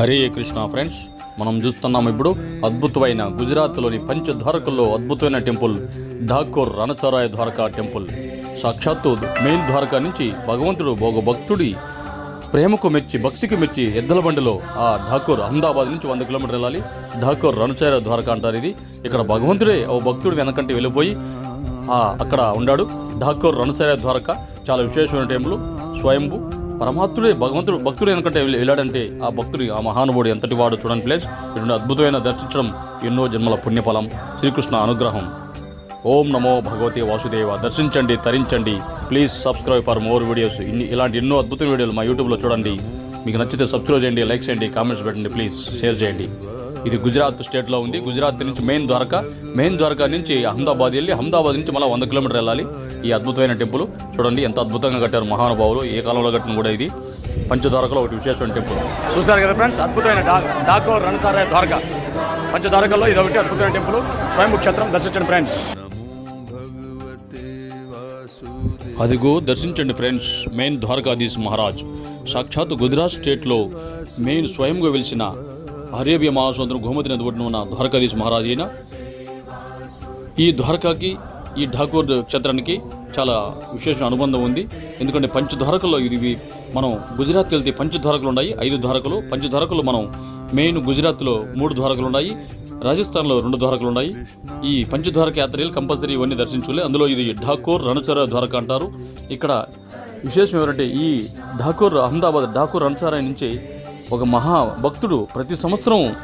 Hare Krishna friends మనం చూస్తున్నాం ఇప్పుడు అద్భుతమైన గుజరాత్లోని పంచద్వారకల్లో అద్భుతమైన టెంపుల్ ఠాకూర్ రణచరాయ ద్వారకా టెంపుల్. సాక్షాత్తు మెయిన్ ద్వారకా నుంచి భగవంతుడు ఒక భక్తుడి ప్రేమకు మెచ్చి భక్తికి మెచ్చి ఎద్దల బండిలో ఆ ఠాకూర్ అహ్మదాబాద్ నుంచి వంద కిలోమీటర్ వెళ్ళాలి. ఠాకూర్ రణచర ద్వారకా అంటారు ఇది. ఇక్కడ భగవంతుడే ఓ భక్తుడు వెనకంటే వెళ్ళిపోయి ఆ అక్కడ ఉన్నాడు ఠాకూర్ రణచర ద్వారక చాలా విశేషమైన టెంపుల్ స్వయంభు. పరమాత్ముడే భగవంతుడు భక్తుడు వెనకంటే వెళ్ళి- వెళ్ళాడంటే ఆ భక్తుడి ఆ మహానుభావుడు ఎంతటి వాడు చూడండి ప్లేస్. ఇటువంటి అద్భుతమైన దర్శించడం ఎన్నో జన్మల పుణ్యఫలం. శ్రీకృష్ణ అనుగ్రహం. ఓం నమో భగవతి వాసుదేవ. దర్శించండి తరించండి. Please subscribe for more videos ఇన్ని ఇలాంటి ఎన్నో అద్భుతమైన వీడియోలు మా యూట్యూబ్లో చూడండి. మీకు నచ్చితే సబ్స్క్రైబ్ చేయండి లైక్ చేయండి కామెంట్స్ పెట్టండి ప్లీజ్ షేర్ చేయండి. ఇది గుజరాత్ స్టేట్లో ఉంది. గుజరాత్ నుంచి మెయిన్ ద్వారకా మెయిన్ ద్వారకా నుంచి అహ్మదాబాద్ వెళ్ళి అహ్మదాబాద్ నుంచి మళ్ళీ వంద కిలోమీటర్ వెళ్ళాలి. ఈ అద్భుతమైన టెంపుల్ చూడండి ఎంత అద్భుతంగా కట్టారు మహానుభావులు. ఏ కాలంలో కట్టిన కూడా ఇది. పంచద్వారకలో ఒకటి విశేషమైన టెంపుల్. చూసారు కదా ఫ్రెండ్స్ అద్భుతమైన డా డాకోర్ రణచారాయ ద్వారక. పంచద్వారకల్లో ఇది ఒకటి అద్భుతమైన టెంపుల్. స్వయం క్షేత్రం దర్శించండి ఫ్రెండ్స్. అదిగో దర్శించండి ఫ్రెండ్స్ మెయిన్ ద్వారకాధీశ్ మహారాజ్. సాక్షాత్ గుజరాత్ స్టేట్లో మెయిన్ స్వయంగా వెలిసిన అరేబియా మహాసముద్రం గోమతి నది ఒడ్డున ఉన్న ద్వారకాధీశ్ మహారాజు అయిన ఈ ద్వారకాకి ఈ ఠాకూర్ క్షేత్రానికి చాలా విశేష అనుబంధం ఉంది. ఎందుకంటే పంచద్వారకల్లో ఇది మనం గుజరాత్ వెళ్తే పంచద్వారకలు ఉన్నాయి ఐదు ద్వారకలు. పంచద్వారకలు మనం మెయిన్ గుజరాత్లో మూడు ద్వారకలు ఉన్నాయి రాజస్థాన్లో రెండు ద్వారకలు ఉన్నాయి. ఈ పంచద్వారక యాత్రలు కంపల్సరీ ఇవన్నీ దర్శించులే అందులో ఇది ఠాకూర్ రణచర ద్వారక అంటారు. ఇక్కడ విశేషం ఏమంటే ఈ ఠాకూర్ అహ్మదాబాద్ ఠాకూర్ రణచారాయ నుంచి ఒక మహా భక్తుడు ప్రతి సంవత్సరం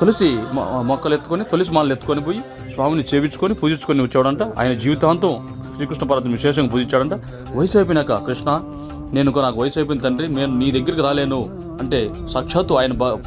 తులసి మొక్కలు ఎత్తుకొని తులసి మాలలు ఎత్తుకొని పోయి స్వామిని చేపించుకొని పూజించుకొని వచ్చాడంట. ఆయన జీవితాంతం శ్రీకృష్ణ పర్వతం విశేషంగా పూజించాడంట. వయసు అయిపోయినాక కృష్ణ నేను నాకు వయసు అయిపోయిన తండ్రి నేను నీ దగ్గరికి రాలేను. అంటే సాక్షాత్తు ఆయన భ-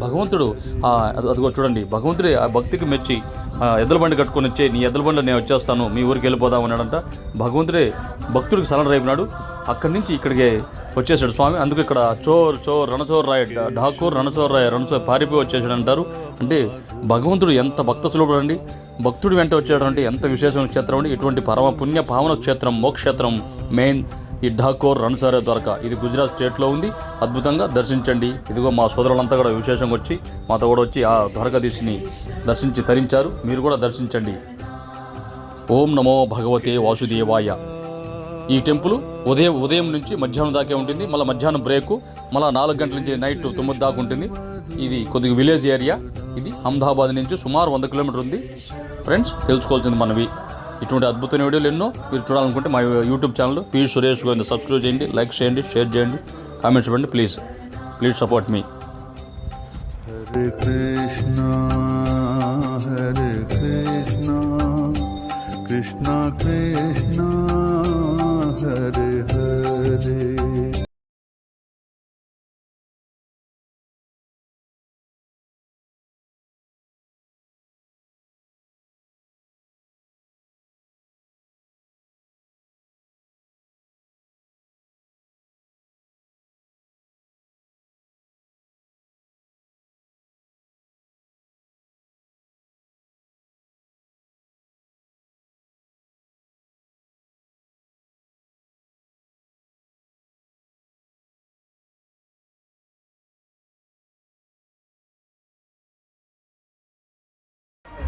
భగవంతుడు అది- అదిగో చూడండి భగవంతుడే ఆ భక్తికి మెచ్చి ఎద్దుల బండి కట్టుకొని వచ్చే నీ ఎద్దుల బండిలో నేను వచ్చేస్తాను మీ ఊరికి వెళ్ళిపోదాం అన్నాడంట. భగవంతుడే భక్తుడికి సలన అయిపోయినాడు అక్కడి నుంచి ఇక్కడికి వచ్చేసాడు స్వామి. అందుకు ఇక్కడ చోర్ చోర్ రణచోర్ రాయ్ డా- ఠాకూర్ రణచోర్ రాయ రణచోర్ పారిపోయి వచ్చేసాడు అంటారు. అంటే భగవంతుడు ఎంత భక్త సులభుడు అండి భక్తుడు వెంట వచ్చాడు అంటే ఎంత విశేషమైన క్షేత్రం అండి. ఇటువంటి పరమ పుణ్య పావన క్షేత్రం మోక్షేత్రం మెయిన్ ఈ ఢాకోర్ రణసారే ద్వారక. ఇది గుజరాత్ స్టేట్లో ఉంది. అద్భుతంగా దర్శించండి. ఇదిగో మా సోదరులంతా కూడా విశేషంగా వచ్చి మాతో కూడా వచ్చి ఆ ద్వారకాధీశిని దర్శించి తరించారు. మీరు కూడా దర్శించండి. ఓం నమో భగవతే వాసుదేవాయ. ఈ టెంపుల్ ఉదయం ఉదయం నుంచి మధ్యాహ్నం దాకే ఉంటుంది. మళ్ళీ మధ్యాహ్నం బ్రేక్ మళ్ళీ నాలుగు గంటల నుంచి నైట్ తొమ్మిది దాకా ఉంటుంది. ఇది కొద్దిగా విలేజ్ ఏరియా. ఇది అహ్మదాబాద్ నుంచి సుమారు వంద కిలోమీటర్ ఉంది. ఫ్రెండ్స్ తెలుసుకోవాల్సింది మనవి. ఇటువంటి అద్భుతమైన వీడియోలు ఎన్నో మీరు చూడాలనుకుంటే మా YouTube channel P Suresh Govinda subscribe చేయండి లైక్ చేయండి షేర్ చేయండి కామెంట్స్ ఇవ్వండి ప్లీజ్ ప్లీజ్ సపోర్ట్ మీ హరే కృష్ణ హరే కృష్ణ కృష్ణ కృష్ణ హరే హరే.